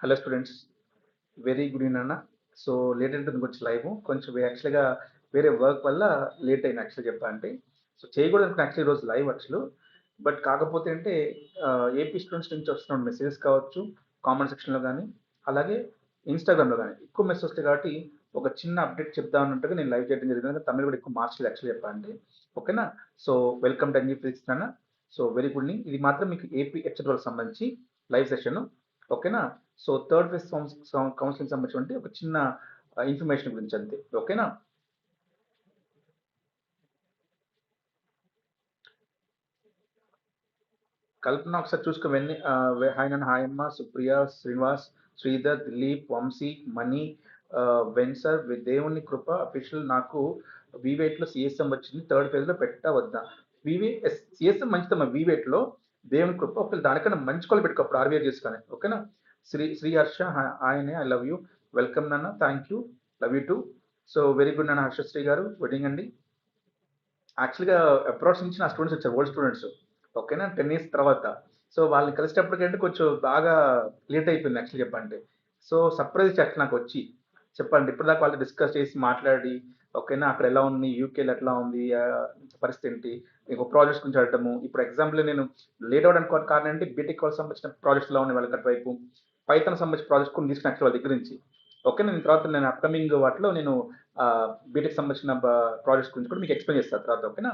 Hello students very good evening అన్న so late ఉంటుంది కొంచెం లైవ్ కొంచెం యాక్చువల్గా వేరే వర్క్ వల్ల లేట్ అయింది యాక్చువల్ చెప్పాలంటే సో చేయకూడదు అనుకున్న యాక్చువల్ ఈరోజు లైవ్ యాక్చువల్ బట్ కాకపోతే అంటే ఏపీ స్టూడెంట్స్ నుంచి వస్తున్న మెసేజెస్ కావచ్చు కామెంట్ సెక్షన్లో కానీ అలాగే ఇన్స్టాగ్రామ్లో కానీ ఎక్కువ మెసేజ్ వస్తాయి కాబట్టి ఒక చిన్న అప్డేట్ చెప్తా ఉన్నట్టుగా నేను లైవ్ చేయడం జరిగింది. తమిళ కూడా ఎక్కువ మార్చలేదు యాక్చువల్ చెప్పాలంటే ఓకేనా? సో వెల్కమ్ టు అన్ని ఫిజిక్స్ అన్న సో వెరీ గుడ్ ఇది మాత్రం మీకు ఏపీ ఎప్సెట్ వాళ్ళకి సంబంధించి లైవ్ సెషన్ ఓకేనా? సో థర్డ్ ఫేజ్ కౌన్సిలింగ్ సంబంధించి ఒక చిన్న uh, ఇన్ఫర్మేషన్ గురించి అంతే. ఓకేనా? కల్పన ఒకసారి చూసుకో వెన్ని uh, హాయ్ నన్ను హాయ్ అమ్మ సుప్రియ శ్రీనివాస్ శ్రీధర్ దిలీప్ వంశీ మణి uh, వెన్సర్ దేవుని కృప అఫీషియల్ నాకు వివేట్లో సిఎస్ఎం వచ్చింది థర్డ్ ఫేజ్లో పెట్టవద్దా? వివే సిఎస్ఎం మంచిదమ్మా వివేట్లో దేవుని కృప ఒకవేళ దానికన్నా మంచి కాల్ పెట్టుకో అప్పుడు చేసుకొని. ఓకేనా? శ్రీ శ్రీ హర్ష ఆయనే ఐ లవ్ యూ వెల్కమ్ నాన్న thank you love you too so very good నాన్న హర్షశ్రీ గారు వెడ్డింగ్ అండి. యాక్చువల్గా అప్రోచ్ నుంచి నా స్టూడెంట్స్ వచ్చారు ఓల్డ్ స్టూడెంట్స్ ఓకేనా? టెన్ ఇయర్స్ తర్వాత. సో వాళ్ళని కలిసేటప్పటికంటే కొంచెం బాగా లేట్ అయిపోయింది యాక్చువల్లీ చెప్పండి సో సర్ప్రైజ్ చేస్తారు నాకు వచ్చి. చెప్పండి ఇప్పుడు దాకా వాళ్ళు డిస్కస్ చేసి మాట్లాడి ఓకేనా? అక్కడ ఎలా ఉంది? యూకేలో ఎట్లా ఉంది? పరిస్థితి ఏంటి? ఇంకో ప్రాజెక్ట్స్ గురించి అడగడము. ఇప్పుడు ఎగ్జాంపుల్ నేను లేట్ అవ్వడానికి కారణం ఏంటి? బీటెక్ వాళ్ళకి సంబంధించిన ప్రాజెక్ట్స్ ఎలా ఉన్నాయి వాళ్ళకి వైపు? పైతన్ సంబంధించిన ప్రాజెక్ట్ కొన్ని తీసుకుని వాళ్ళ దగ్గర నుంచి. ఓకే నేను తర్వాత నేను అప్కమింగ్ వాటిలో నేను బీటెక్ సంబంధించిన ప్రాజెక్ట్స్ గురించి కూడా మీకు ఎక్స్ప్లెయిన్ చేస్తాను తర్వాత ఓకేనా?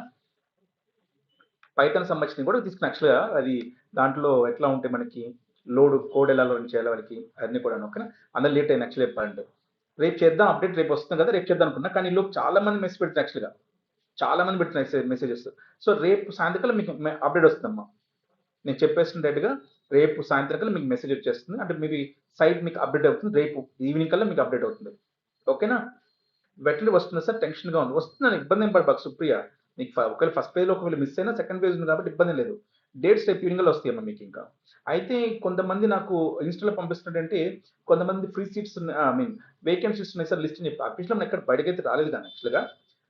పైతన్ సంబంధించిన కూడా తీసుకుని యాక్చువల్గా అది దాంట్లో ఎట్లా ఉంటాయి మనకి లోడ్ కోడ్ ఎలా లోన్ చేయాలి వాళ్ళకి అన్నీ కూడా ఓకేనా? అందరూ లేట్ అయిన యాక్చువల్ చెప్పాలంటే. రేపు చేద్దాం అప్డేట్ రేపు వస్తుంది కదా రేపు చేద్దాం అనుకున్నా. కానీ లోపు చాలా మంది మెసేజ్ పెడుతున్నారు యాక్చువల్గా చాలా మంది పెట్టిన మెసేజెస్ సో రేపు సాయంత్రకాలం మీకు అప్డేట్ వస్తుందమ్మా. నేను చెప్పేసినట్టుగా రేపు సాయంత్రం కల్లా మీకు మెసేజ్ వచ్చేస్తుంది. అంటే మీ సైట్ మీకు అప్డేట్ అవుతుంది. రేపు ఈవినింగ్ కల్లా మీకు అప్డేట్ అవుతుంది. ఓకేనా? వెట్లు వస్తుంది సార్ టెన్షన్గా ఉంది. వస్తుంది ఇబ్బంది ఏం పడబాకు సుప్రియ. నీకు ఒకవేళ ఫస్ట్ పేజ్లో ఒకవేళ మిస్ అయినా సెకండ్ పేజ్ ఉంది కాబట్టి ఇబ్బంది లేదు. డేట్స్ రేపు వస్తాయి వస్తాయమ్మా మీకు ఇంకా. అయితే కొంతమంది నాకు ఇన్స్టాలో పంపిస్తున్నట్టు కొంతమంది free seats I mean vacancies ఉన్నాయి సార్ లిస్ట్ అని చెప్పి అఫీషియల్ ఎక్కడ బయటకి అయితే రాలేదు కానీ యాక్చువల్గా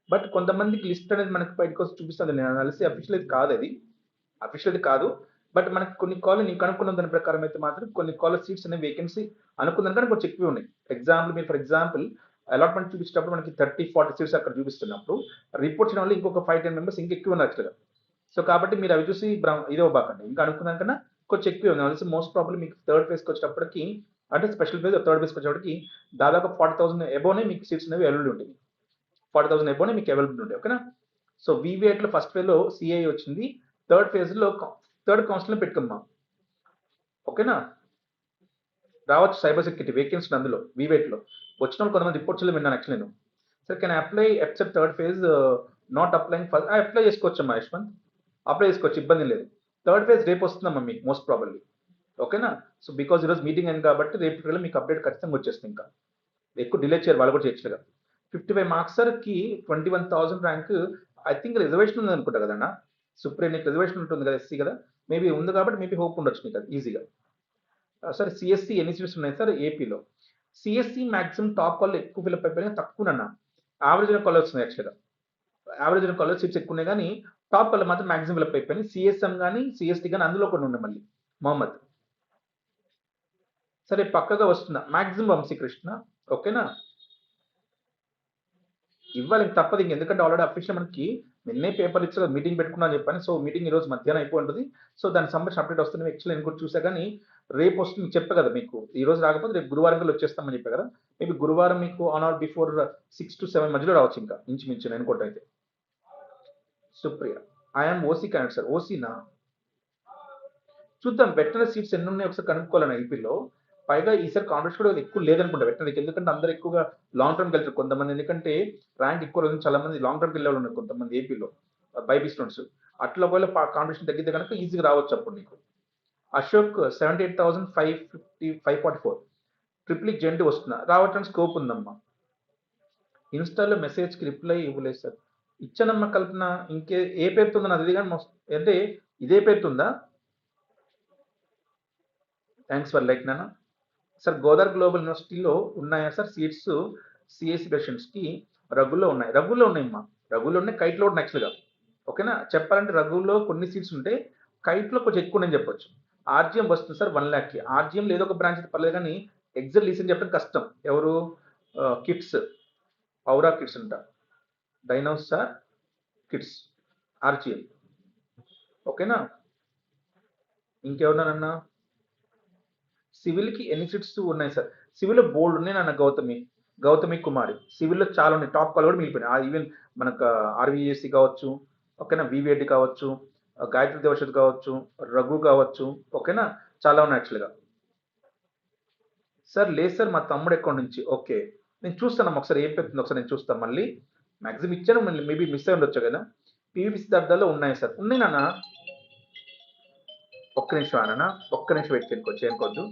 బట్ కొంతమందికి లిస్ట్ అనేది మనకి బయటకు వచ్చి చూపిస్తుంది. నేను కలిసి అఫీషియల్ అయితే కాదు అది. అఫీషియల్ కాదు. బట్ మనకి కొన్ని కాల్ నీకు అనుకున్న దాని ప్రకారం అయితే మాత్రం కొన్ని కాల్ సీట్స్ అనేవి వేకెన్సీ అనుకున్న కానీ కొంచెం ఎక్కువ ఉన్నాయి. ఎగ్జాంపుల్ మీరు ఫర్ ఎగ్జాంపుల్ అలాట్మెంట్ చూపించేటప్పుడు మనకి థర్టీ ఫార్టీ సీట్స్ అక్కడ చూపిస్తున్నప్పుడు రిపోర్ట్ చేయడం వల్ల ఇంకొక ఫైవ్ టెన్ మెంబర్స్ ఇంకా ఎక్కువ ఉన్నారు యాక్చువల్గా సో కాబట్టి మీరు అవి చూసి ఇదే బాకండి ఇంకా అనుకున్నాం కన్నా కొంచెం ఎక్కువ ఉంది. కలిసి మోస్ట్ ప్రాబ్లం మీకు థర్డ్ ఫేస్కి వచ్చేటప్పటికి అంటే స్పెషల్ ఫేజ్ థర్డ్ ఫేస్కి వచ్చేటప్పటికి దాదాపు ఫార్టీ థౌసండ్ ఎబోనే మీకు సీట్స్ అనేవి అవైలబుల్ ఉంటాయి. ఫార్టీ థౌసండ్ ఎబోనే మీకు అవైలబుల్ ఉంటాయి ఓకేనా సో వీవీఐట్లో ఫస్ట్ ఫేజ్లో సిఐ వచ్చింది. థర్డ్ ఫేజ్లో థర్డ్ కౌన్సిల్ పెట్టుకున్నాం ఓకేనా రావచ్చు సైబర్ సెక్యూరిటీ వేకెన్సీ అందులో వీవేట్లో వచ్చిన వాళ్ళు కొంతమంది రిపోర్ట్స్లో విన్నాను యాక్చువల్ నేను. Sir can apply except third phase not applying first apply చేసుకోవచ్చమ్మా Yashwant apply చేసుకోవచ్చు ఇబ్బంది లేదు. థర్డ్ ఫేజ్ రేపు వస్తుందా మమ్మీ? మోస్ట్ ప్రాబబ్లీ ఓకేనా? సో బికాజ్ ఈరోజు మీటింగ్ అయింది కాబట్టి రేపు మీకు అప్డేట్ ఖచ్చితంగా వచ్చేస్తుంది ఇంకా. ఎక్కువ డిలే చేయరు వాళ్ళు కూడా చేయొచ్చు కదా ఫిఫ్టీ ఫైవ్ మార్క్స్ సార్కి twenty one thousand rank I think reservation ఉంది అనుకుంటా కదన్నా సుప్రీం నీకు రిజర్వేషన్ ఉంటుంది కదా ఎస్సీ కదా. మేబీ ఉంది కాబట్టి మేబీ హోప్ ఉండొచ్చు మీకు అది ఈజీగా సార్ సిఎస్సి ఎన్ని సీట్స్ ఉన్నాయి సార్? ఏపీలో సిఎస్సి మాక్సిమం టాప్ కాల్ ఎక్కువ ఫిల్అప్ అయిపోయినా తక్కువనన్నా యావరేజ్ కాల్ వస్తుంది యాక్చువల్గా యావరేజ్ కాల్ సీట్స్ ఎక్కువ ఉన్నాయి కానీ టాప్ కాల్ మాత్రం మ్యాక్సిమం ఫిల్అప్ అయిపోయినాయి సిఎస్ఎం కానీ సిఎస్టీ కానీ అందులో కొన్ని ఉండే మళ్ళీ. మొహమ్మద్. సరే పక్కగా వస్తుందా మాక్సిమం వంశీకృష్ణ ఓకేనా? ఇవ్వాలి తప్పదు. ఇంక ఎందుకంటే ఆల్రెడీ అఫీషియల్ మనకి నిన్నే పేపర్ ఇచ్చారు మీటింగ్ పెట్టుకున్నా చెప్పాను. సో మీటింగ్ ఈ రోజు మధ్యాహ్నం అయిపోయి ఉంటుంది సో దానికి సంబంధించిన అప్డేట్ వస్తుంది యాక్చువల్ నేను కూడా చూసా కానీ రేపు వస్తుంది. చెప్పా కదా మీకు. ఈ రోజు రాకపోతే రేపు గురువారం కల్లా వచ్చేస్తామని చెప్పా కదా. మేబీ గురువారం మీకు on or before six to seven మధ్యలో రావచ్చు ఇంకా. ఇంచుమించు నేను కూడా అయితే. Supriya. I'm OC connect sir ఓసీనా చూద్దాం వెటనరీ సీట్స్ ఎన్ని ఉన్నాయి ఒకసారి కనుక్కోవాలని ఐపీలో. పైగా ఈసారి కాంపిటీషన్ కూడా ఎక్కువ లేదనుకుంటా వెటనరీకి ఎందుకంటే అందరూ ఎక్కువగా లాంగ్ టర్మ్కి వెళ్తారు కొంతమంది. ఎందుకంటే ర్యాంక్ ఎక్కువ రోజు చాలా మంది లాంగ్ టర్మ్కి వెళ్ళే ఉన్నారు కొంతమంది ఏపీలో బైబీ స్టూడెంట్స్. అట్లా ఒకవేళ కాంపిటీషన్ తగ్గితే కనుక ఈజీగా రావచ్చు అప్పుడు నీకు. Ashok seventy eight thousand five fifty five forty four triple gent వస్తున్నా. రావటానికి స్కోప్ ఉందమ్మా. ఇన్స్టాలో మెసేజ్కి రిప్లై ఇవ్వలేదు సార్ ఇచ్చానమ్మా కల్పన ఇంకే ఏ పేరుతుందో నాకు ఇది కానీ అంటే ఇదే పేరుతుందా? థ్యాంక్స్ ఫర్ లైక్ నాన్న. సార్ గోదావరి గ్లోబల్ యూనివర్సిటీలో ఉన్నాయా సార్ సీట్స్ సిఎస్సి పేషెంట్స్కి రఘుల్లో ఉన్నాయి. రఘుల్లో ఉన్నాయమ్మా రఘుల్లో ఉన్నాయి కైట్లో ఉన్నాయి యాక్చువల్గా ఓకేనా చెప్పాలంటే రఘుల్లో కొన్ని సీట్స్ ఉంటే కైట్లో కొంచెం ఎక్కువ ఉన్నాయని చెప్పొచ్చు. ఆర్జిఎం వస్తుంది సార్ వన్ ల్యాక్కి ఆర్జిఎం లేదో ఒక బ్రాంచ్ పర్లేదు కానీ ఎగ్జాక్ట్ లీసెంట్ చెప్పడం కష్టం. ఎవరు? కిట్స్ పౌరా కిట్స్ ఉంటారు డైనోస్ సార్ కిడ్స్ ఆర్జిఎం ఓకేనా ఇంకేమన్నానన్నా? సివిల్కి ఎన్ని సీట్స్ ఉన్నాయి సార్? సివిల్లో బోల్డ్ ఉన్నాయి నాన్న గౌతమి. గౌతమి కుమారి. సివిల్లో చాలా ఉన్నాయి. టాప్ కాల్ కూడా మిగిలిపోయినాయి. ఈవెన్ మనకు ఆర్వీఎస్సి కావచ్చు ఓకేనా? వివిఎడ్ కావచ్చు గాయత్రి దేవశత్ కావచ్చు రఘు కావచ్చు ఓకేనా? చాలా ఉన్నాయి యాక్చువల్గా సార్ లేదు సార్ మా తమ్ముడు అకౌంట్ నుంచి? ఓకే. నేను చూస్తాను ఒకసారి ఏం పెడుతుంది? ఒకసారి నేను చూస్తాను మళ్ళీ. మ్యాక్సిమం ఇచ్చాను మళ్ళీ మేబీ మిస్ అయి ఉండొచ్చు కదా. పీవీ సిద్ధార్థాల్లో ఉన్నాయి సార్. ఉన్నాయి నాన్న. ఒక్క నిమిషం అన్న ఒక్క నిమిషం వెయిట్ చేయనుకో చేయనుకోవద్దు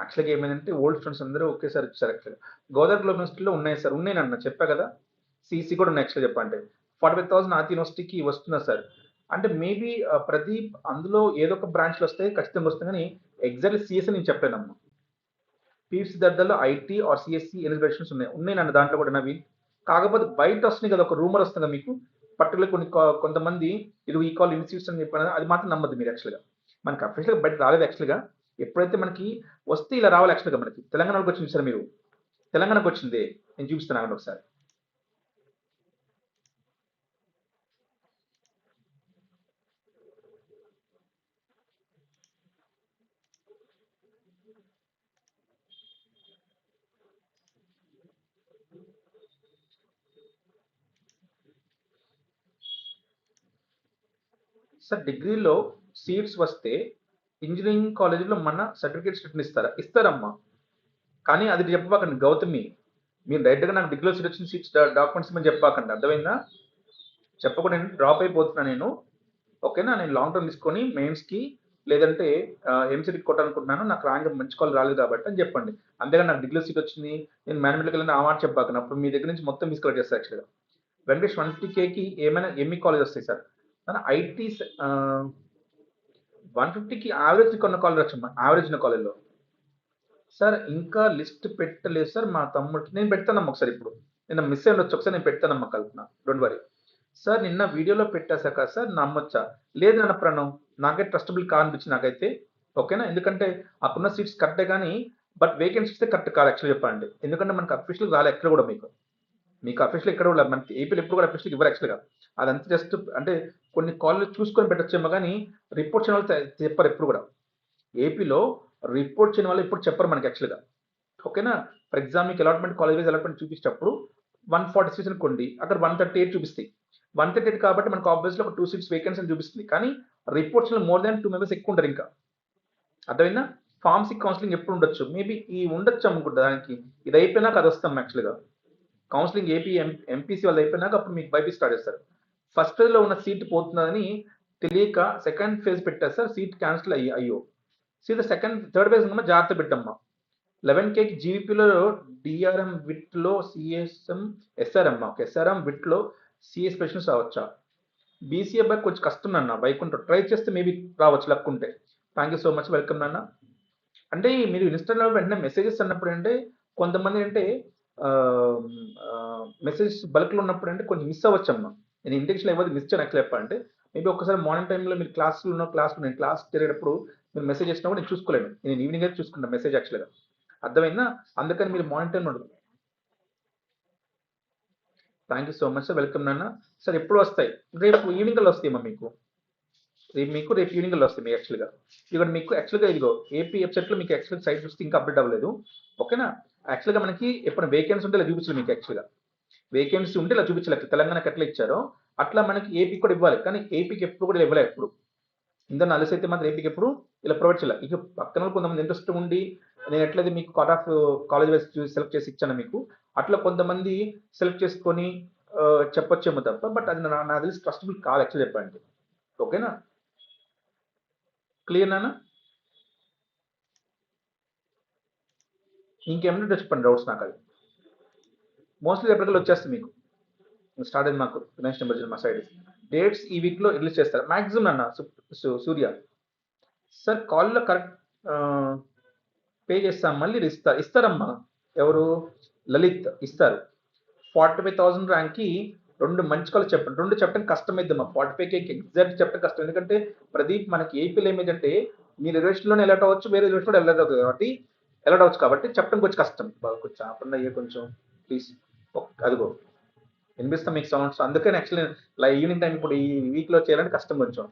యాక్చువల్గా ఏమైందంటే ఓల్డ్ స్టూడెంట్స్ అందరూ ఒకేసారి వచ్చారు యాక్చువల్గా గోదావరి గ్లోబల్ యూనివర్సిటీలో ఉన్నాయి సార్. ఉన్నాయి అన్న చెప్పా కదా. సిసి కూడా ఉన్నాయి యాక్చువల్గా చెప్పండి ఫార్టీ ఫైవ్ థౌసండ్ ఆర్తి యూనివర్సిటీకి వస్తున్నా సార్. అంటే మేబీ ప్రదీప్ అందులో ఏదో ఒక బ్రాంచ్లో వస్తే ఖచ్చితంగా వస్తుంది కానీ ఎగ్జాక్ట్లీ సిఎస్సి నేను చెప్పలేనమ్మా. పీవీ సిద్ధార్థలో ఐటీ ఆర్ సిఎస్సి ఎలిజిబిలిటీస్ ఉన్నాయి? ఉన్నాయి నన్ను దాంట్లో కూడా నవీన్ కాకపోతే బయట వస్తుంది కదా ఒక రూమర్ వస్తుంది మీకు. పర్టికులర్ కొన్ని కొంతమంది ఇది ఈ కాల్ ఇన్స్టిట్యూట్స్ అని చెప్పిన అది మాత్రం నమ్మద్దు మీరు యాక్చువల్గా మనకి అఫీషియల్గా బయట రాలేదు యాక్చువల్గా ఎప్పుడైతే మనకి వస్తే ఇలా రావాలి యాక్చువల్గా మనకి. తెలంగాణకు వచ్చింది సార్ మీరు. తెలంగాణకు వచ్చింది. నేను చూపిస్తాను ఒకసారి. సార్ డిగ్రీలో సీట్స్ వస్తే ఇంజనీరింగ్ కాలేజీలో మన సర్టిఫికేట్స్ రిటర్న్ ఇస్తారా? ఇస్తారమ్మా. కానీ అది చెప్పబాకండి గౌతమి. మీరు డైరెక్ట్గా నాకు డిగ్రీలో సీట్ వచ్చిన సీట్స్ డాక్యుమెంట్స్ మేము చెప్పాకండి అర్థమైందా? చెప్పకుండా నేను డ్రాప్ అయిపోతున్నా నేను. ఓకేనా? నేను లాంగ్ టర్మ్ తీసుకొని మెయిన్స్కి లేదంటే ఎంసీటీకి కొట్టాలనుకుంటున్నాను. నాకు ర్యాంక్ మంచి కాల్ రాలేదు కాబట్టి అని చెప్పండి. అంతేగా నాకు డిగ్రీ సీట్ వచ్చింది. నేను మేనేజ్మెంట్కి వెళ్ళిన ఆ మాట చెప్పాకను అప్పుడు మీ దగ్గర నుంచి మొత్తం మిస్కలెక్ట్ చేస్తాను యాక్చువల్గా వెంకటేష్ వన్ ఫిఫ్టీ కేకి ఏమైనా ఎంఈ కాలేజ్ వస్తాయి సార్. మన ఐటీ వన్ ఫిఫ్టీకి యావరేజ్ కొన్న కాలర్ వచ్చమ్మా యావరేజ్ ఉన్న కాలేజ్లో సార్ ఇంకా లిస్ట్ పెట్టలేదు సార్ మా తమ్ముడికి. నేను పెడతానమ్మా ఒకసారి ఇప్పుడు. నిన్న మిస్ అయిన ఒకసారి నేను పెడతానమ్మా కల్పన. డోంట్ వరీ సార్ నిన్న వీడియోలో పెట్టేశాక సార్ నమ్మొచ్చా? లేదు నాన్న ప్రణవ్ నాకైతే ట్రస్టబుల్ కా అనిపించింది నాకైతే. ఓకేనా ఎందుకంటే అక్కడున్న సీట్స్ కరెక్టే కానీ బట్ వేకెన్సీ ఇస్తే కరెక్ట్ కాదు యాక్చువల్ చెప్పండి. ఎందుకంటే మనకు అఫీషియల్ రాలే ఎక్కడ కూడా మీకు. మీకు అఫీషియల్ ఎక్కడ కూడా మనకి ఏపీలో ఎప్పుడు కూడా అఫీషియల్ ఇవ్వరు యాక్చువల్గా అదంతా జస్ట్ అంటే కొన్ని కాలనీలు చూసుకొని పెట్టొచ్చేమో కానీ రిపోర్ట్ చేయడం వాళ్ళు చెప్పరు ఎప్పుడు కూడా. ఏపీలో రిపోర్ట్ చేయని వాళ్ళు ఇప్పుడు చెప్పరు మనకి యాక్చువల్గా ఓకేనా? ఫర్ ఎగ్జామ్ మీకు అలాట్మెంట్ కాలేజ్ వైజ్ అలాట్మెంట్ చూపించేటప్పుడు వన్ ఫార్టీ సీట్స్ అనుకోండి అక్కడ వన్ థర్టీ ఎయిట్ చూపిస్తాయి. వన్ థర్టీ ఎయిట్ కాబట్టి మనకు ఆబ్వియస్లీ ఒక టూ సీట్స్ వేకెన్సీ చూపిస్తుంది. కానీ రిపోర్ట్స్లో మోర్ దాన్ టూ మెంబర్స్ ఎక్కువ ఉంటారు ఇంకా. అర్థమైందా? ఫార్మసీ కౌన్సిలింగ్ ఎప్పుడు ఉండొచ్చు? మేబీ ఈ ఉండొచ్చు అనుకుంటా దానికి. ఇది అయిపోయినాక అది వస్తాం యాక్చువల్గా కౌన్సిలింగ్ ఏపీ ఎం ఎంపీసీ వాళ్ళు అయిపోయినాక అప్పుడు మీకు బైపీ స్టార్ట్ చేస్తారు. ఫస్ట్ ఫేజ్లో ఉన్న సీట్ పోతుందని తెలియక సెకండ్ ఫేజ్ పెట్టారు సార్ సీట్ క్యాన్సిల్ అయ్యి అయ్యో. సీట్ సెకండ్ థర్డ్ ఫేజ్ ఉన్నమా జాగ్రత్త పెట్టమ్మా. లెవెన్ కేకి జీవీపీలో డిఆర్ఎం విట్లో సిఎస్ఎం ఎస్ఆర్ఎం ఓకే ఎస్ఆర్ఎం విట్లో సిఏ స్పెషల్స్ రావచ్చా? బీసీఏ బై కొంచెం కష్టం నాన్న వైకుంఠం. ట్రై చేస్తే మేబీ రావచ్చు లక్ ఉంటే. Thank you so much welcome నాన్న. అంటే మీరు ఇన్స్టాలో వెంటనే మెసేజెస్ అన్నప్పుడు అంటే కొంతమంది అంటే మెసేజ్ బల్క్లో ఉన్నప్పుడు అంటే కొంచెం మిస్ అవ్వచ్చమ్మా. నేను ఇంటెన్షన్ ఏమో మిస్ చేయను యాక్చువల్ చెప్పాలంటే మేబీ ఒకసారి మార్నింగ్ టైంలో మీరు క్లాస్లో ఉన్న క్లాస్ నేను క్లాస్ జరిగేటప్పుడు మీరు మెసేజ్ చేసినప్పుడు నేను చూసుకోలేను. నేను ఈవినింగ్ అయితే చూసుకుంటాను మెసేజ్ యాక్చువల్గా అర్థమైందా? అందుకని మీరు మార్నింగ్ టైం ఉండదు. Thank you so much sir welcome నాన్న. సార్ ఎప్పుడు వస్తాయి? రేపు ఈవినింగ్ కల్లా వస్తాయమ్మా మీకు? రేపు మీకు రేపు ఈవినింగ్ కల్లా వస్తాయి మీకు యాక్చువల్గా ఇక్కడ మీకు యాక్చువల్గా ఇదిగో ఏపీ వెబ్సైట్లో మీకు యాక్చువల్గా సైట్ చూస్తే ఇంకా అప్డేట్ అవ్వలేదు. ఓకేనా యాక్చువల్గా మనకి ఎప్పుడు వేకెన్సీ ఉంటే చూపించలేదు మీకు యాక్చువల్గా వేకెన్సీ ఉంటే ఇలా చూపించలేదు తెలంగాణకి ఎట్లా ఇచ్చారో అట్లా మనకి ఏపీ కూడా ఇవ్వాలి. కానీ ఏపీకి ఎప్పుడు కూడా ఇవ్వలేదు ఎప్పుడు. ఇందులో నలుసు అయితే మాత్రం ఏపీకి ఎప్పుడు ఇలా ప్రొవైడ్ చేయాలి. ఇక పక్కన కొంతమంది ఇంట్రెస్ట్ ఉండి నేను ఎట్లయితే మీకు cut off college wise select చేసి ఇచ్చాను మీకు అట్లా కొంతమంది సెలెక్ట్ చేసుకొని చెప్పొచ్చేమో తప్ప బట్ అది నా నాకు తెలిసి ట్రస్టబుల్ కాదు యాక్చువల్ చెప్పండి ఓకేనా క్లియర్ నాన్న ఇంకేమైనా చెప్పండి డౌట్స్ నాకు అది మోస్ట్లీ ఎప్పటికల్లా వచ్చేస్తుంది మీకు. స్టార్ట్ అయింది మాకు నెక్స్ట్ నెంబర్ మా సైడ్ డేట్స్ ఈ వీక్లో రిలీజ్ చేస్తారు. మ్యాక్సిమం అన్న సూర్య. సార్ కాల్లో కరెక్ట్ పే చేస్తాం మళ్ళీ ఇస్తారు ఇస్తారమ్మా. ఎవరు? లలిత్ ఇస్తారు. ఫార్టీ ఫైవ్ థౌసండ్ ర్యాంక్కి రెండు మంచి కాలేజ్ చెప్పండి రెండు చెప్పడం కష్టమైద్దమ్మా. ఫార్టీ ఫైవ్ కేకి ఎగ్జాక్ట్ చెప్పడం కష్టం. ఎందుకంటే ప్రదీప్ మనకి ఏపీలో ఏమిటంటే మీరు రిజర్వేషన్లోనే ఎలర్ట్ అవ్వచ్చు వేరే రిజర్వేషన్ ఎలర్ట్ అవుతుంది కాబట్టి ఎలర్ట్ అవ్వచ్చు కాబట్టి చెప్పడం కొంచెం కష్టం. బాగా కొంచెం ఆపండి అయ్యే కొంచెం ప్లీజ్ అదిగో. వినిపిస్తాం మీకు సౌండ్స్ అందుకని యాక్చువల్లీ ఇలా ఈవినింగ్ టైం ఇప్పుడు ఈ వీక్లో చేయాలంటే కష్టం కొంచెం.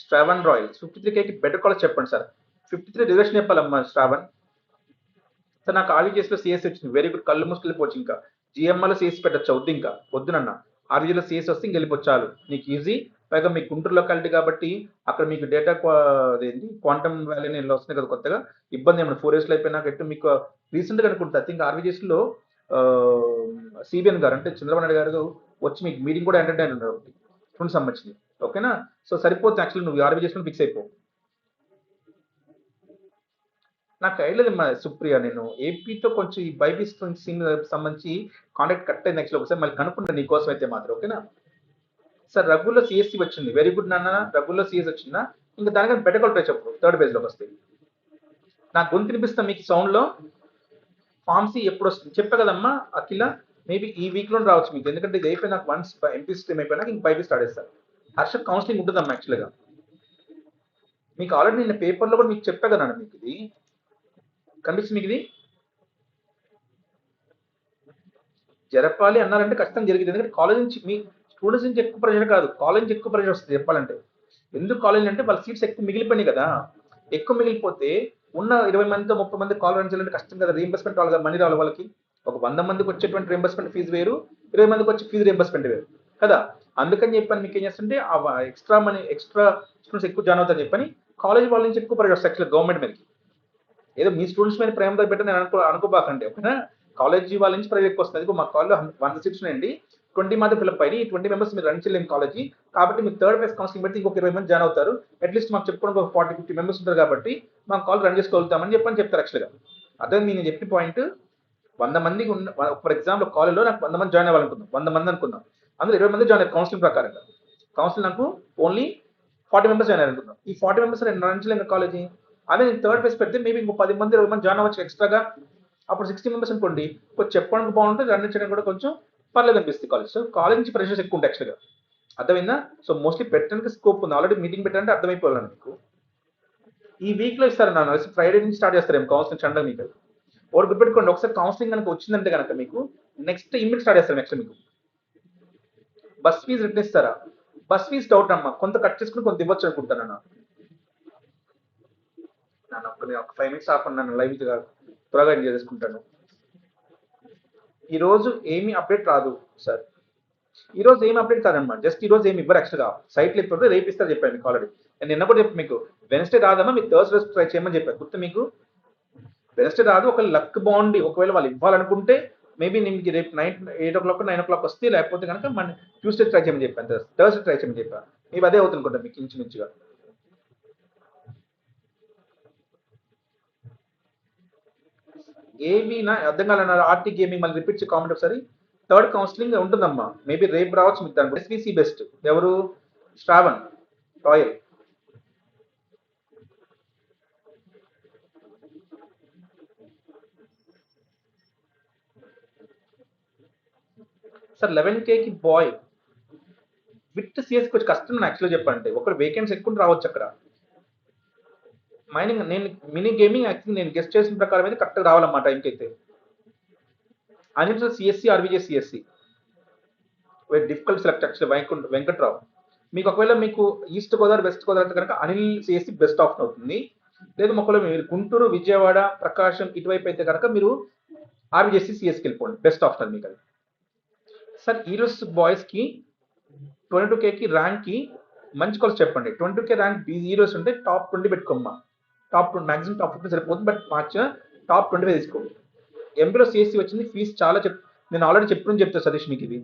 శ్రావణ్ రాయల్ ఫిఫ్టీ త్రీ కేకి బెటర్ కాలేజ్ చెప్పండి సార్. ఫిఫ్టీ త్రీ రిజర్వేషన్ చెప్పాలమ్మా శ్రావణ్. సార్ నాకు ఆర్జీఎస్లో సిఎస్ వచ్చింది. వెరీ గుడ్ కళ్ళు మూసుకు వెళ్ళిపోవచ్చు ఇంకా. జిఎంఎల్ సిఎస్ పెట్టచ్చు వద్దు ఇంకా. వద్దునన్న ఆర్జీలో సిఎస్ వస్తే ఇంక వెళ్ళిపోవచ్చు చాలు. నీకు ఈజీ పైగా మీకు గుంటూరు లొకాలిటీ కాబట్టి అక్కడ మీకు డేటా అదేంటి క్వాంటమ్ వ్యాలీ నేను వస్తుంది కదా కొత్తగా. ఇబ్బంది ఏమన్నా ఫోర్ ఇయర్స్లో అయిపోయినాక ఎట్టు మీకు రీసెంట్గా అనుకుంటా. థింక్ ఆర్బీజీఎస్లో సిబిఎన్ గారు అంటే చంద్రబాబు నాయుడు గారు వచ్చి మీకు మీటింగ్ కూడా ఎంటర్టైన్ ఉన్నారు. స్టూడెంట్స్ సంబంధించింది. ఓకేనా సో సరిపోతుంది యాక్చువల్లీ నువ్వు ఆర్బీజీఎస్లో ఫిక్స్ అయిపో. నాకు ఐడియా లేదు మా సుప్రియ నేను. ఏపీతో కొంచెం ఈ బైబీస్ సీన్ సంబంధించి కాంటాక్ట్ కట్ అయింది యాక్చువల్లీ ఒకసారి మళ్ళీ కనుక్కుంటాను నీకోసం అయితే మాత్రం. ఓకేనా సార్ రఘులో సిఎస్సి వచ్చింది. వెరీ గుడ్ నాన్న. రఘులో సిఎస్ వచ్చిందా? ఇంకా దానికన్నా బెటర్ ట్రై చెప్పు. థర్డ్ పేజ్లోకి వస్తాయి నాకు గొంతు వినిపిస్తా మీకు సౌండ్లో ఫార్మసీ ఎప్పుడు వస్తుంది? చెప్పా కదమ్మా అఖిల. మేబీ ఈ వీక్లో రావచ్చు మీకు. ఎందుకంటే ఇది అయిపోయి నాకు వన్స్ ఎంపీ స్ట్రీమ్ అయిపోయినాక ఇంక బయట స్టార్ట్ చేస్తారు హర్ష కౌన్సిలింగ్ ఉంటుందమ్మా యాక్చువల్గా మీకు ఆల్రెడీ నిన్న పేపర్లో కూడా మీకు చెప్పా కదా మీకు ఇది. కనిపిస్తుంది మీకు ఇది? జరపాలి అన్నారంటే ఖచ్చితంగా జరిగింది. ఎందుకంటే కాలేజ్ నుంచి మీ స్టూడెంట్స్ నుంచి ఎక్కువ ప్రెషర్ కాదు కాలేజ్ నుంచి ఎక్కువ ప్రెషర్ వస్తుంది చెప్పాలంటే. ఎందుకు కాలేజ్ అంటే వాళ్ళ సీట్స్ ఎక్కువ మిగిలిపోయినాయి కదా. ఎక్కువ మిగిలిపోతే ఉన్న ఇరవై మందితో ముప్పై మంది కాల్ రన్ చేయాలంటే కష్టం కదా. రీఎంబర్స్మెంట్ వాళ్ళ మనీ రావాలి వాళ్ళకి. ఒక వంద మందికి వచ్చేటువంటి రీఎంబర్స్మెంట్ ఫీజు వేరు ఇరవై మందికి వచ్చే ఫీజు రీఎంబర్స్మెంట్ వేరు. కదా? అందుకని చెప్పని మీకు ఏం చేస్తుంటే ఎక్స్ట్రా మనీ ఎక్స్ట్రా స్టూడెంట్స్ ఎక్కువ జాయిన్ అవుతారని చెప్పని కాలేజ్ వాళ్ళ నుంచి ఎక్కువ ప్రెషర్ వస్తుంది గవర్నమెంట్ మీదకి. ఏదో మీ స్టూడెంట్స్ మీద ప్రేమతో పెట్టి నేను అనుకో అనుకోబాకండి ఓకేనా? కాలేజీ వాళ్ళ నుంచి ప్రైవేట్ ఎక్కువ వస్తుంది. మా కాలేజ్లో వంద సీట్స్ ఉన్నాయండి. ట్వంటీ మాత్రం ఫిల్అప్ ఈ ట్వంటీ మెంబర్స్ మీరు రన్ చేయలేము కాలేజీ కాబట్టి మీకు థర్డ్ ఫేస్ కౌన్సిలింగ్ పెడితే ఇంకొక ఇరవై మంది జాయిన్ అవుతారు. అట్లీస్ట్ మాకు చెప్పుకోవడం ఒక ఫార్టీ ఫిఫ్టీ మెంబర్స్ ఉంటారు కాబట్టి మా కాల్ రన్ చేసుకోగలుగుతామని చెప్పని చెప్తారు యాక్చువల్గా అదే నేను చెప్పిన పాయింట్ వంద మందికి ఉన్న ఫర్ ఎగ్జాంపుల్ కాలేజ్లో నాకు వంద మంది జాయిన్ అవ్వాలనుకుందాం. వంద మంది అనుకుందాం. అందులో ఇరవై మంది జాయిన్ అయ్యారు కౌన్సిలింగ్ ప్రకారంగా. కౌన్సిలింగ్ నాకు ఓన్లీ ఫార్టీ మెంబర్స్ జాయిన్ అనుకుందాం ఈ ఫార్టీ మెంబర్స్ నేను రన్ చేయలేము కాలేజీ అదే నేను థర్డ్ ఫేస్ పెడితే మేబీ ఇంకో పది మంది ఇరవై మంది జాయిన్ అవ్వచ్చు ఎక్స్ట్రాగా అప్పుడు సిక్స్టీ మెంబర్స్ అనుకోండి. కొంచెం చెప్పడానికి బాగుంటుంది రన్ చేయడానికి కూడా కొంచెం పర్లేదు అనిపిస్తుంది కాలేజ్ సో కాలేజ్ నుంచి ప్రెషర్స్ ఎక్కువ ఉంటాయి యాక్చువల్గా అర్థమైందా? సో మోస్ట్లీ పెట్టడానికి స్కోప్ ఉంది. ఆల్రెడీ మీటింగ్ పెట్టాలంటే అర్థమైపోవాలి మీకు. ఈ వీక్లో ఇస్తారు నాన్న. ఫ్రైడే నుంచి స్టార్ట్ చేస్తారు కౌన్సిలింగ్ చండ మీకు. ఒకటి గుర్తుపెట్టుకోండి ఒకసారి కౌన్సిలింగ్ కనుక వచ్చిందంటే కనుక మీకు నెక్స్ట్ ఇమ్మీడియట్ స్టార్ట్ చేస్తారు నెక్స్ట్ మీకు. బస్ ఫీజు రిటర్న్ ఇస్తారా? బస్ ఫీజు డౌట్ అమ్మా. కొంత కట్ చేసుకుని కొంత ఇవ్వచ్చు అనుకుంటాను అన్న నన్ను ఒక ఒక ఫైవ్ మినిట్స్ ఆపండి నన్ను. లైవ్ త్వరగా ఎంజాయ్ చేసుకుంటాను. ఈ రోజు అప్డేట్ రాదు సార్ ఈ రోజు ఏమి అప్డేట్ కాదనమాట జస్ట్ ఈ రోజు ఏమి ఇవ్వరు ఎక్స్ట్రా సైట్లు ఇప్పుడు రేపు ఇస్తారు చెప్పాను మీకు ఆల్రెడీ నేను నిన్న కూడా చెప్పి మీకు. వెన్స్డే రాదమ్మా మీకు థర్స్డే ట్రై చేయమని చెప్పాను. గుర్తు మీకు? వెన్స్డే రాదు ఒక లక్ బాగుండి ఒకవేళ వాళ్ళు ఇవ్వాలనుకుంటే మేబీ నేను రేపు night eight o'clock nine o'clock వస్తే లేకపోతే కనుక మన ట్యూస్డే ట్రై చేయమని చెప్పాను. థర్స్డే ట్రై చేయమని చెప్పాను. మేము అదే అవుతుంది మీకు ఇంచుమించుగా. గేమింగ్ అర్థం కాలేదు ఆర్టీ గేమింగ్ మళ్ళీ రిపీట్ కామెంట్ ఒకసారి. థర్డ్ కౌన్సిలింగ్ ఉంటుందమ్మా. మేబీ రేపు రావచ్చు మీకు దాని ఎస్విసి బెస్ట్ ఎవరు? శ్రావణ్. రాయల్ సార్ లెవెన్ కేకి బాయ్ విత్ సిఎస్కి వచ్చి కష్టం యాక్చువల్గా చెప్పండి. ఒకరు వేకెన్సీ ఎక్కువ రావచ్చు అక్కడ. మైనింగ్ నేను మినీ గేమింగ్ యాక్చువల్లీ నేను గెస్ట్ చేసిన ప్రకారం అయితే కరెక్ట్గా రావాలన్నమాట ఇంకైతే. Anil CSC RBJ CSC difficult select actually Venkat Venkatrao మీకు ఒకవేళ మీకు ఈస్ట్ గోదావరి వెస్ట్ గోదావరి కనుక అనిల్ సిఎస్సి బెస్ట్ ఆప్షన్ అవుతుంది. లేదు ఒకవేళ మీరు గుంటూరు విజయవాడ ప్రకాశం ఇటువైపు అయితే కనుక మీరు ఆర్బీజేసి సిఎస్కి వెళ్ళిపోండి. బెస్ట్ ఆప్షన్ మీకు అది. సార్ ఈరోస్ బాయ్స్కి ట్వంటీ టూ కేకి ర్యాంక్కి మంచి కాల్స్ చెప్పండి. ట్వంటీ కే ర్యాంక్ బీ ఈరోస్ ఉంటే top twenty పెట్టుకోమ్మా. Top twenty maximum top fifteen సరిపోతుంది but march top twenty five తీసుకో ఎంబీలో సిఎస్సి వచ్చింది ఫీజు చాలా చెప్ నేను ఆల్రెడీ చెప్పిన చెప్తాను సతీష్ మీకు ఇది.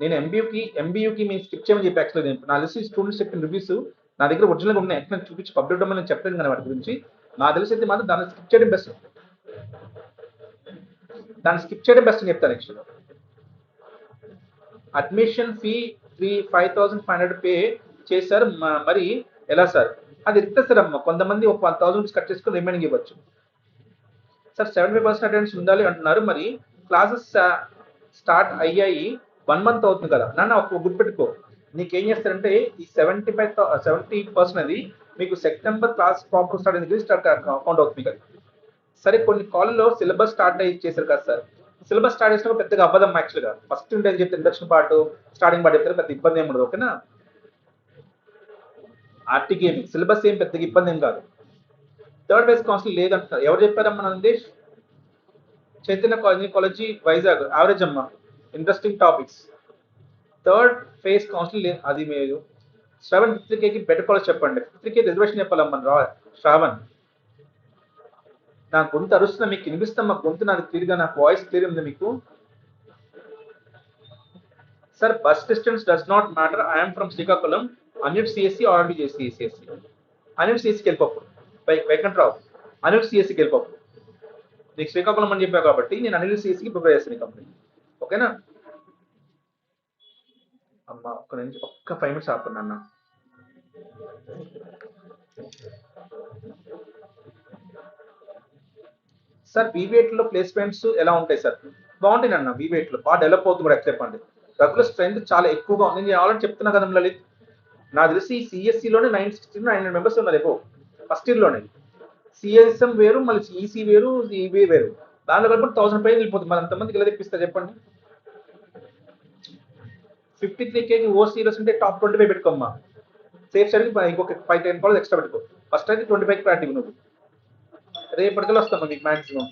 నేను ఎంబీయూకి ఎంబీయూకి మీరు స్కిప్ చేయమని చెప్పి యాక్చువల్ నేను నా తెలిసి స్టూడెంట్స్ చెప్పిన రివ్యూస్ నా దగ్గర ఒరిజినల్గా ఉన్నాయి. యాక్చువల్ చూపించి పబ్లిక్ డొమైన్ నేను చెప్పలేదు కానీ వాటి గురించి. నా తెలిసి అయితే మాత్రం దాన్ని స్కిప్ చేయడం బెస్ట్ దాన్ని స్కిప్ చేయడం బెస్ట్ అని చెప్తాను యాక్చువల్గా admission fee three five thousand five hundred pay చేశారు మరి ఎలా సార్? అది ఇస్తారు అమ్మ కొంతమంది ఒక వన్ థౌసండ్ రూపీస్ కట్ చేసుకుని రిమైనింగ్ ఇవ్వచ్చు. Sir seventy five percent attendance ఉండాలి అంటున్నారు. మరి క్లాసెస్ స్టార్ట్ uh, అయ్యాయి. వన్ మంత్ అవుతుంది కదా. నాన్న ఒక గుడ్ పెట్టుకో. నీకేం చేస్తారంటే ఈ సెవెంటీ ఫైవ్ సెవెంటీ పర్సెంట్ అది మీకు సెప్టెంబర్ క్లాస్ ప్రాపర్ స్టార్ట్ అయింది స్టార్ట్ అకౌంట్ అవుతుంది కదా. సరే కొన్ని కాలంలో సిలబస్ స్టార్ట్ అయ్యి చేశారు కదా సార్ సిలబస్ స్టార్ట్ చేసినప్పుడు పెద్దగా అవ్వదమ్మా యాక్చువల్గా ఫస్ట్ ఉంటే చెప్తే ఇండక్షన్ పార్ట్ స్టార్టింగ్ పార్ట్ చెప్తారు. పెద్ద ఇబ్బంది ఏమి ఉండదు ఓకేనా ఆర్టీ ఏమి సిలబస్ ఏం పెద్దగా ఇబ్బంది ఏం కాదు. థర్డ్ వైజ్ కౌన్సిల్ లేదంటున్నారు ఎవరు చెప్పారమ్మా Nandesh Chaitanya college college Vizag. Average అమ్మ. Interesting topics third phase council అది మీరు శ్రావణ్ ఫిఫ్త్ కేకి బెటర్ కాలేజ్ చెప్పండి. ఫిఫ్త్ కే రిజర్వేషన్ చెప్పాలమ్మా రా శ్రావణ్. నా గొంతు అరుస్తున్నా మీకు వినిపిస్తాం మా గొంతు నాకు క్లియర్గా నాకు వాయిస్ క్లియర్ ఉంది మీకు? Sir bus distance does not matter I'm from Srikakulam. ANIT CSC RD చేసి సిఎస్సి అనిట్ సిఎస్సికి వెళ్ళిపోప్పుడు వెంకట్రావు అనిట్ సిఎస్సికి వెళ్ళిపోప్పుడు నీకు శ్రీకాకుళం అని చెప్పావు కాబట్టి నేను అనిల్ సిఎస్సికి ప్రిపేర్ చేస్తాను కంపెనీ ఓకేనా? అమ్మ ఒక్క నుంచి ఒక్క ఫైవ్ మినిట్స్ ఆపండి అన్న సార్ బీబీఎట్లో ప్లేస్మెంట్స్ ఎలా ఉంటాయి సార్? బాగుంటాయి అన్న బీబీఎట్లో బాగా డెవలప్ అవుతుంది కూడా చెప్పండి. దగ్గర స్ట్రెంత్ చాలా ఎక్కువగా ఉంది. నేను ఆల్రెడీ చెప్తున్నా కదా లలిత్ నా తెలిసి సిఎస్సిలోనే nine sixty nine hundred members ఉన్నారు ఎక్కువ. ఫస్ట్ ఇయర్లోనే సిఎస్ఎం వేరు మళ్ళీ ఈసీ వేరు ఈబీ వేరు. దానిలో కలిపి థౌసండ్ పైన వెళ్ళిపోతుంది. మరి అంతమందికి ఎలా తెప్పిస్తారు చెప్పండి? ఫిఫ్టీ త్రీ కేకి ఓ ఉంటే టాప్ ట్వంటీ ఫైవ్ పెట్టుకోమ్మా. సేఫ్ సైడ్కి ఇంకొక ఫైవ్ టెన్ కాలేజ్ ఎక్స్ట్రా పెట్టుకో. ఫస్ట్ అయితే ట్వంటీ ఫైవ్ ప్రాక్టివ్ నువ్వు. రేపటికల్లా వస్తామా మీకు మాక్సిమం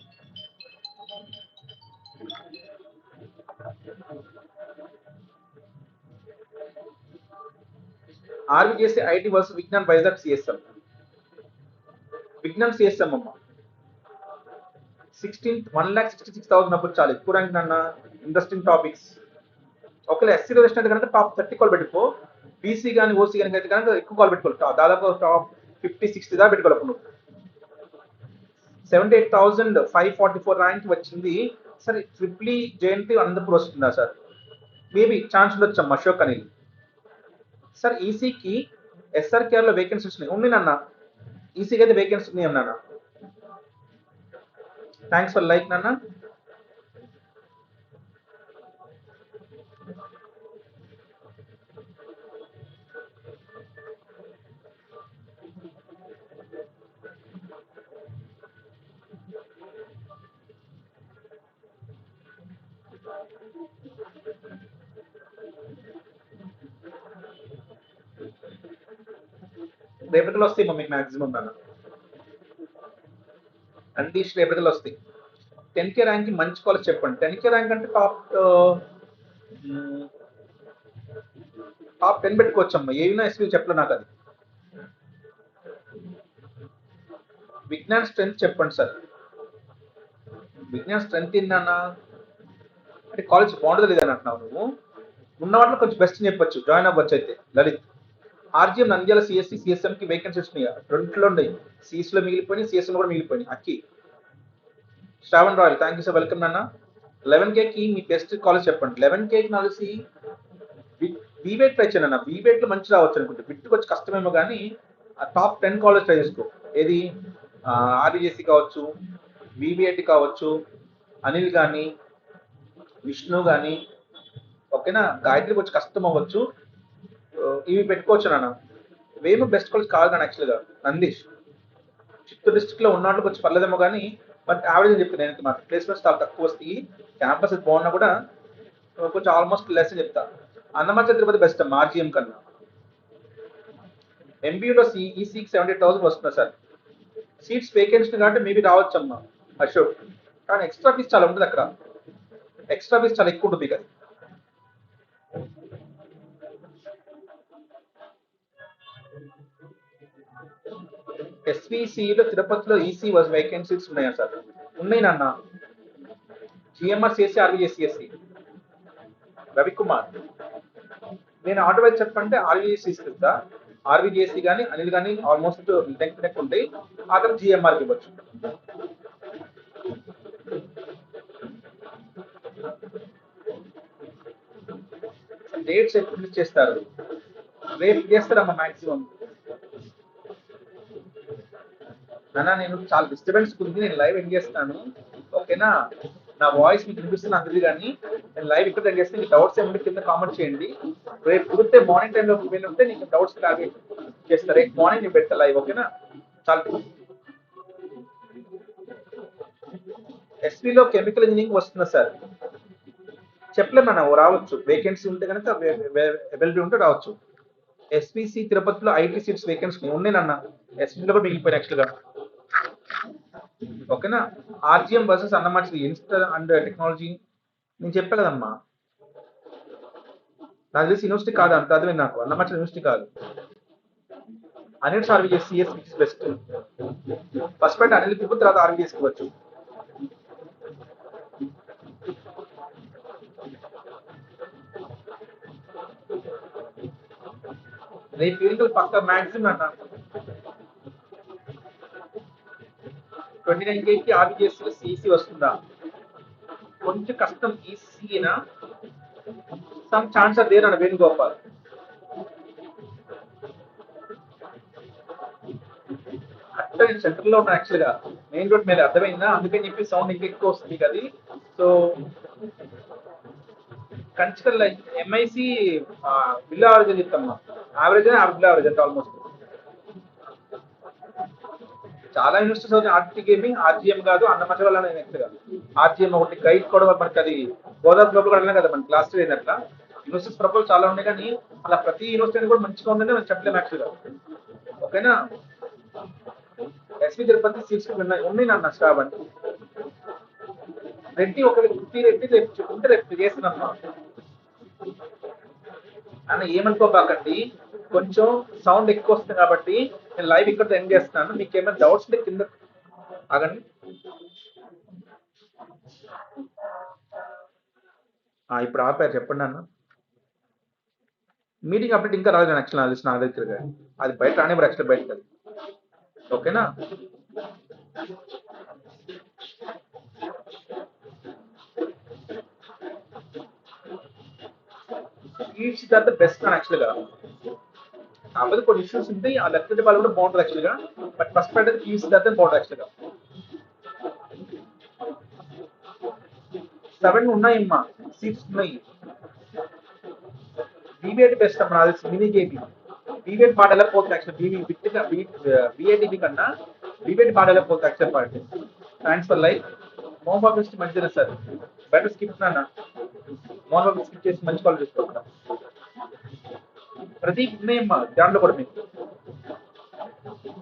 ఆర్వి చేస్తే ఐటీ వర్స్ విజ్ఞాన్ వైజాగ్ సిఎస్ఎం. విజ్ఞాన్ సిఎస్ఎం అమ్మ. Sixteen one lakh sixty six thousand అప్పుడు చాలు. ఎక్కువ ర్యాంక్ అన్న ఇంట్రెస్టింగ్ టాపిక్స్ ఒకవేళ ఎస్సీ రిజర్వేషన్ అయితే కనుక టాప్ థర్టీ కాల్ పెట్టుకో. బీసీ కానీ ఓసీ కానీ అయితే కనుక ఎక్కువ కాల్ పెట్టుకోవాలి. దాదాపు టాప్ ఫిఫ్టీ సిక్స్టీ దాకా పెట్టుకోవాలి నువ్వు seventy eight thousand five forty four rank వచ్చింది సరే ట్రిప్లీ జేఎన్టీ అనంతపూర్ వస్తుందా సార్? మేబీ ఛాన్స్ ఉండొచ్చు అమ్మ అశోక్ అనిల్. సార్ ఈసీకి ఎస్ఆర్కేఆర్లో వేకెన్సీస్ ఉన్నాయి. ఉంది నాన్న. ఈసీకి అయితే వేకెన్సీ ఉన్నాయి అన్నా థ్యాంక్స్ ఫర్ లైక్ నాన్న. రేపటిలో వస్తాయి మా మీకు మ్యాక్సిమం నాన్న అండీష్ రేపటిలో వస్తాయి. టెన్ కే ర్యాంక్ మంచి కాలేజ్ చెప్పండి. టెన్ కే ర్యాంక్ అంటే టాప్ టాప్ టెన్ పెట్టుకోవచ్చమ్మా. ఏమైనా ఎస్పీ చెప్పలే నాకు అది. విజ్ఞాన్ స్ట్రెంత్ చెప్పండి సార్. విజ్ఞాన్ స్ట్రెంత్ ఏంటన్నా అంటే కాలేజ్ బాగుండదు లేదని అంటున్నావు నువ్వు. ఉన్న వాటిలో కొంచెం బెస్ట్ చెప్పొచ్చు. జాయిన్ అవ్వచ్చు అయితే Lalit. RGM Nandyal CSC CSM కి వేకెన్సీస్ ఉన్నాయి. రెండులో ఉన్నాయి. సిఎస్లో మిగిలిపోయి సిఎస్ఎం కూడా మిగిలిపోయినాయి. అక్కి. Shravan Royal thank you sir welcome నాన్న. లెవెన్ కే కి మీ బెస్ట్ కాలేజ్ చెప్పండి. లెవెన్ కే కి నాకు తెలిసి ట్రై చేయండి అన్న బీబేట్లో మంచి రావచ్చు అనుకుంటే. బిట్ వచ్చి కష్టమేమో కానీ ఆ టాప్ టెన్ కాలేజ్ ట్రై చేసుకో. ఏది? ఆర్ఈఎస్సి కావచ్చు బీబీఐటి కావచ్చు అనిల్ కానీ విష్ణు కానీ ఓకేనా? గాయత్రి వచ్చి కష్టం అవ్వచ్చు. ఇవి పెట్టుకోవచ్చు నాన్న. వేము బెస్ట్ కాలేజ్ కాదు నాన్న యాక్చువల్గా నందీష్. చిత్తూరు డిస్ట్రిక్ట్లో ఉన్నట్లు కొంచెం పర్లేదేమో కానీ బట్ యావరేజ్ అని చెప్తాను నేను మాత్రం. ప్లేస్మెంట్స్ చాలా తక్కువ వస్తాయి. క్యాంపస్ బాగున్నా కూడా కొంచెం ఆల్మోస్ట్ లెస్ చెప్తా. అన్నమాచ తిరుపతి బెస్ట్ మార్జిఎం కన్నా. ఎంబీయూలో సి ఈసీకి సెవెంటీ థౌసండ్ వస్తుంది సార్. సీట్స్ వేకెన్సీ కాబట్టి మేబీ రావచ్చు అమ్మా అశోక్. కానీ ఎక్స్ట్రా ఫీస్ చాలా ఉంటుంది అక్కడ. ఎక్స్ట్రా ఫీస్ చాలా ఎక్కువ ఉంటుంది కదా ఎస్పీసీలో తిరుపతిలో ఈసీ వేకెన్సీస్ ఉన్నాయా సార్? ఉన్నాయి నాన్న. జిఎంఆర్సిఎస్సి ఆర్వీఎస్సిఎస్సి రవికుమార్. నేను ఆటోవైజ్ చెప్పంటే ఆర్వీఎస్సి ఇస్తుందా ఆర్వీజేసీ కానీ అనిల్ కానీ ఆల్మోస్ట్ నెక్ నెక్ ఉంటాయి ఆ తర్వాత జిఎంఆర్కి ఇవ్వచ్చు. డేట్స్ ఎప్పుడు చేస్తారు? రేపు చేస్తారమ్మా మాక్సిమం నాన్న నేను చాలా డిస్టర్బెన్స్ గురించి నేను లైవ్ ఎండ్ చేస్తాను. ఓకేనా? నా వాయిస్ మీకు వినిపిస్తుంది అందరిది కానీ నేను లైవ్ ఇక్కడ ఎండ్ చేస్తే మీకు డౌట్స్ ఏమంటే కింద కామెంట్ చేయండి. రేపు కుదిరితే మార్నింగ్ టైంలో వెళ్ళి ఉంటే నీకు డౌట్స్ క్లారిఫై చేస్తా రేపు మార్నింగ్ నేను పెడతా లైవ్ ఓకేనా? చాలా ఎస్పీలో కెమికల్ ఇంజనీరింగ్ వస్తుందా సార్ చెప్పలేము మనం రావచ్చు. వేకెన్సీ ఉంటే కనుక అవైలబిలిటీ ఉంటే రావచ్చు. ఎస్పీసీ తిరుపతిలో ఐటీ సీట్స్ వేకెన్సీ ఉన్నాయి నాన్న. ఎస్పీలో కూడా మిగిలిపోయిన యాక్చువల్గా ఓకేనా? ఆర్జిఎం వర్సెస్ అన్నమాట ఇన్స్టా అండ్ టెక్నాలజీ నేను చెప్పా కదమ్మా. నాకు తెలిసి యూనివర్సిటీ కాదు అంత అదే నాకు. అన్నమాట యూనివర్సిటీ కాదు. Anil RVS CS best first point Anil తిప్పు తర్వాత ఆర్వీఎస్ వచ్చు. రేపు పక్క మ్యాక్సిమం అన్న. ట్వంటీ నైన్ కేకి ఆర్బిజిఎస్ సీసీ వస్తుందా? కొంచెం కష్టం ఈసీ సమ్ ఛాన్స్ దేర్ అన్న వేణుగోపాల్. అట్లా సెంటర్లో ఉన్నా యాక్చువల్గా. మెయిన్ రోడ్ మీద అర్థమైందా? అందుకని చెప్పి సౌండ్ ఇంకా ఎక్కువ వస్తుంది కదా so consider MIC bill average అని చెప్తామ్మా యావరేజ్ అని బిల్ యావరేజ్ అంటే ఆల్మోస్ట్ చాలా యూనివర్సిటీస్ అవుతాయి ఆర్టీ గేమింగ్ ఆర్జీఎం కాదు అన్నమచ్చ వల్ల నెక్స్ట్ కాదు. ఆర్జీఎం ఒకటి గైడ్ కూడా మనకి అది గోదావరి గ్లోబల్ కూడా కదా మన క్లాస్ త్రీ అట్లా యూనివర్సిటీస్ ప్రపోజల్ చాలా ఉన్నాయి కానీ అలా ప్రతి యూనివర్సిటీ కూడా మంచిగా ఉందని మనం చెప్పలేము యాక్చువల్గా ఓకేనా? ఎస్వి తిరుపతి సీట్స్ ఉన్నాయి. ఉన్నాయి నాన్న స్టాబ్ అని రెడ్డి ఒకరికి వృత్తి రెడ్డి రేపు ఉంటే రేపు చేస్తున్నామ్మా అన్న ఏమనుకోబాకండి? కొంచెం సౌండ్ ఎక్కువ వస్తుంది కాబట్టి నేను లైవ్ ఇక్కడ ఎండ్ చేస్తున్నాను మీకు ఏమైనా డౌట్స్ ఉంటే కింద ఆగండి. ఇప్పుడు ఆపారు. చెప్పండి అన్న. మీటింగ్ అప్డేట్ ఇంకా రాలేదు యాక్చువల్ నాకు తెలిసిన నా దగ్గరగా అది బయట రానివ్వరు యాక్చువల్ బయట అది ఓకేనా? ఈ సిద్ధార్థ బెస్ట్ అని కాకపోతే కొన్ని ఇష్యూస్ ఉంటాయి. ఆ లెఫ్ట్ వాళ్ళు కూడా బాగుంటుంది యాక్చువల్గా. బట్ ఫస్ట్ పాయింట్ అయితే ఈ సిద్ధార్థ బాగుంటుంది యాక్చువల్గా. సెవెన్ ఉన్నాయమ్మా సీట్స్ ఉన్నాయి. బీబీఐటి బెస్ట్ అమ్మా. అది మినీ కేబీ బీబీఐటి పాట ఎలా పోతుంది యాక్చువల్ బీబీ బిట్గా బీఐటీబీ కన్నా బీబీఐటి పాట ఎలా పోతుంది యాక్చువల్ పాట thanks for life Mohan Babu మంచిదే సార్? బెటర్ స్కిప్ నాన్న. మోహన్ బాబు స్కిప్ చేసి మంచి కాలేజ్ చూసుకుంటాం ప్రతి ఉన్నాయమ్మా దాంట్లో కూడా మీకు.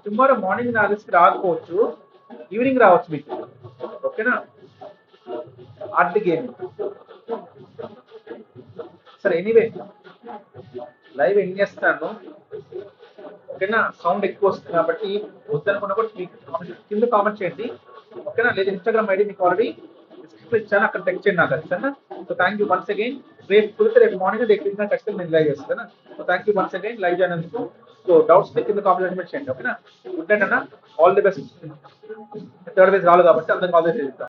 టుమారో మార్నింగ్ నా లిస్ట్ రాకపోవచ్చు ఈవినింగ్ రావచ్చు మీకు. ఓకేనా? అర్థ గేమ్. సరే ఎనీవే. లైవ్ ఎండ్ చేస్తాను? ఓకేనా? సౌండ్ ఎక్కువ వస్తుంది కాబట్టి వద్దనుకున్నా కూడా మీకు కింద కామెంట్ చేయండి. ఓకేనా? లేదా ఇన్స్టాగ్రామ్ ఐడి మీకు ఆల్రెడీ డిస్క్రిప్షన్ ఇచ్చాను. అక్కడ టెక్ చేయండి నాకు సరేనా? So thank you once again రేపు కుదిరితే రేపు మార్నింగ్ దగ్గర ఖచ్చితంగా నేను లైవ్ చేస్తాను so thank you once again live చేయనందుకు so doubts కింద కామెంట్ చేయండి ఓకేనా గుడ్ నైట్ అన్న ఆల్ ది బెస్ట్ థర్డ్ వేస్ రాదు కాబట్టి అందరికి ఆల్ ది బెస్ట్